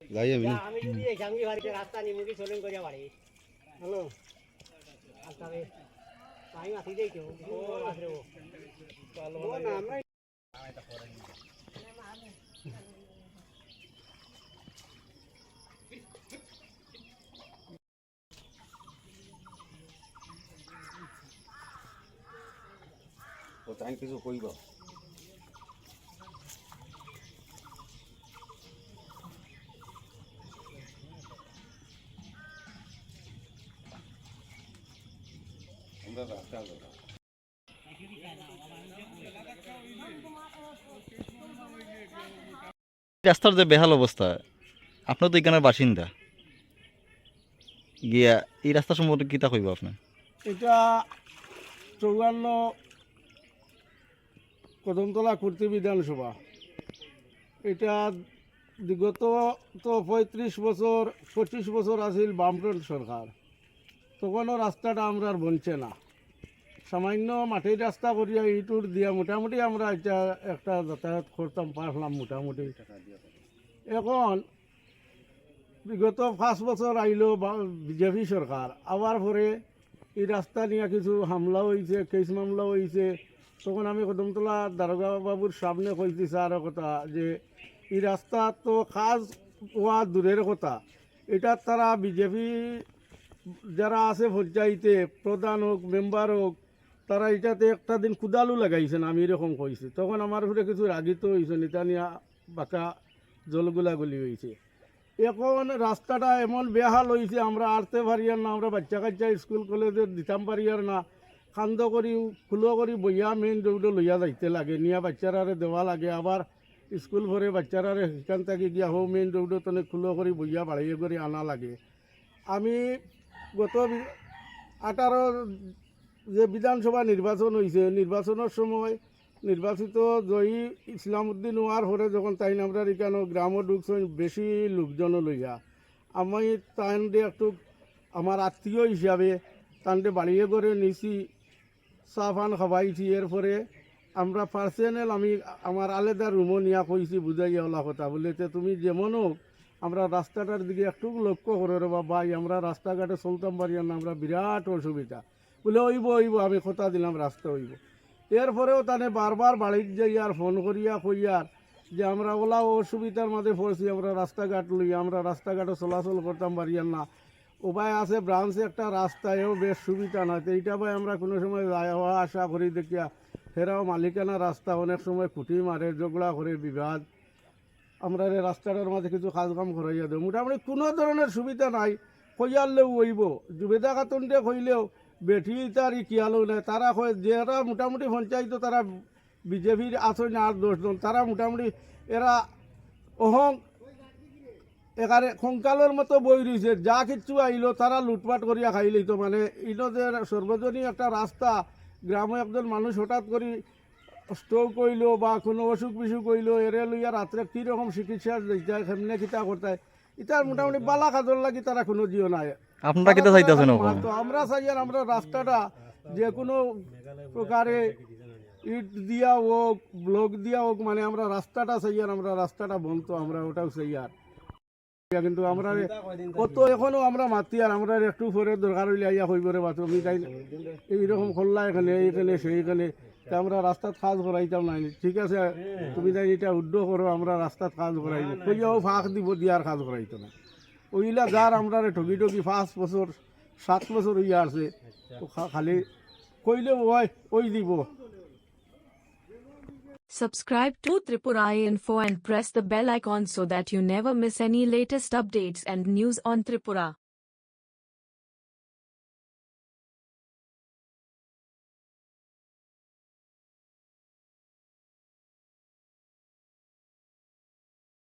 যাই আমি আমি যদি এই জাঙ্গি বাড়িতে রাস্তা নিমুখি চলুন করিয়া বাড়ি হ্যালো আচ্ছা রে টাইম আসি যাই তো ও আসরে ও ও না আমরা ও তাই কিছু কইব। রাস্তার যে বেহাল অবস্থা আপনার তো এখানের বাসিন্দা। গিয়া এই রাস্তা সম্পর্কে কিতা কইব আপনি? এটা চৌয়ান্ন কদমতলা কুর্তি বিধানসভা। এটা বিগত তো পঁয়ত্রিশ বছর, পঁচিশ বছর আছিল বামফ্রন্ট সরকার। তখনও রাস্তাটা আমরা আর বনছে না। সামান্য মাটির রাস্তা করিয়া ইটুর দিয়া, মোটামুটি আমরা এটা একটা যাতায়াত করতাম পারলাম মোটামুটি। এখন বিগত পাঁচ বছর আইলো বিজেপি সরকার আবার পরে এই রাস্তা নিয়ে কিছু হামলা হয়েছে কেস মামলা হয়েছে তখন আমি কদমতলা দারোগা বাবুর সামনে কইছি স্যার কথা যে, এই রাস্তা তো কাজ হওয়া দূরের কথা। এটা তারা বিজেপি যারা আছে পঞ্চায়েতে প্রধান হোক মেম্বার হোক তারা এটাতে একটা দিন কুদালু লাগাইছেন, আমি এরকম কইছি। তখন আমার উপরে কিছু রাগিত হয়েছে নিতা নিয়া বাঁকা জলগুলাগুলি হয়েছে এখন রাস্তাটা এমন বেহাল হয়েছে আমরা আরতে পারিয়ার না, আমরা বাচ্চা কাচ্চা স্কুল, কলেজে দিতাম পারিয়ার না। খান্দ করি, খুলো করি, বইয়া মেইন রোডে লইয়া যাইতে লাগে, নিয়া বাচ্চারারে দেওয়া লাগে, আবার স্কুল ভরে বাচ্চারারে সেখান থেকে গিয়া হো মেইন রোডে তনে খুলো করি, বইয়া বাড়িয়ে করে, আনা লাগে। আমি গত আঠারো যে বিধানসভা নির্বাচন হয়েছে নির্বাচনের সময় নির্বাচিত জয়ী ইসলাম উদ্দিন হওয়ার পরে যখন তাই আমরা এখানে গ্রামও ঢুকছেন বেশি লোকজন লইয়া। আমি তাইন একটু আমার আত্মীয় হিসাবে তান্ডে বাড়িয়ে করে নিছি, চা পান খাবাইছি এরপরে আমরা পার্সোনাল আমি আমার আলাদা রুমও নিয়া কইছি, বুঝাইয়া ওলা কথা বলে তুমি যেমন হোক আমরা রাস্তাটার দিকে একটু লক্ষ্য করে রে ভাই আমরা রাস্তাঘাটে চলতাম পারি না, আমরা বিরাট অসুবিধা। বলে ওইব ওইব আমি কথা দিলাম, রাস্তা হইব এরপরেও তানে বারবার বাড়ির যাইয়ার, ফোন করিয়া কইয়ার যে, আমরা ওলা অসুবিধার মাঝে পড়ছি, আমরা রাস্তাঘাট লই, আমরা রাস্তাঘাটে চলাচল করতাম পারিয়ার না। উপায় আছে, ব্রাঞ্চে একটা রাস্তায়ও বেশ সুবিধা না তো এইটা ভাই আমরা কোনো সময় যাওয়া আসা করি দেখিয়া ফেরাও মালিকানা রাস্তা অনেক সময় খুঁটি মারে, ঝগড়া করে, বিবাদ। আমরা রাস্তাটার মাঝে কিছু কাজ কাম করাইয়া দেবো। মোটামুটি কোনো ধরনের সুবিধা নাই। কইয়ালেও ওইব জুবেদা খাতুনটে কইলেও বেঠি তার কিয়ালো নাই? তারা যারা মোটামুটি পঞ্চায়েত তারা বিজেপির আছে না আর দশজন তারা মোটামুটি এরা অহং এখানে খংকালের মতো বই রয়েছে। যা কিচ্ছু আইলো তারা লুটপাট করিয়া খাই লইত মানে ইনো যে সর্বজনীন একটা রাস্তা গ্রামে একজন মানুষ হঠাৎ করে স্ট্রোক কইলো বা কোনো অসুখ বিসুখ কইলো এরে লইয়া রাত্রে কীরকম চিকিৎসা দিতে কেমনে কিতা করতে ইতার মোটামুটি বালা কাজর লাগি তারা কোনো জিও নাই। আপনারা কিতা চাইতেছেন এখন তো আমরা চাই আর আমরা রাস্তাটা যে কোনো প্রকারে ইট দিয়া হোক ব্লক দিয়া হোক মানে আমরা রাস্তাটা চাই আর আমরা রাস্তাটা বলতো আমরা ওটাও চাই আর। কিন্তু আমরা কত এখনও আমরা মাতি আর আমরা একটু পরে দরকার হইলে আইয়া হইব রে বাথরুম। তাই এইরকম খোল্লা এখানে এইখানে সেইখানে। তা আমরা রাস্তাত কাজ করাইতাম না। ঠিক আছে তুমি তাই এটা উদ্যোগ করো আমরা রাস্তাত কাজ করাইব কইয়াও ফাঁক দিব দিয়ার কাজ করাইতো না। ওইলা যার আমরা ঠকি ঠকি পাঁচ বছর সাত বছর হইয়া আছে তো খা- খালি কইলে ওই ওই দিব Subscribe to Tripura Info and press the bell icon so that you never miss any latest updates and news on Tripura.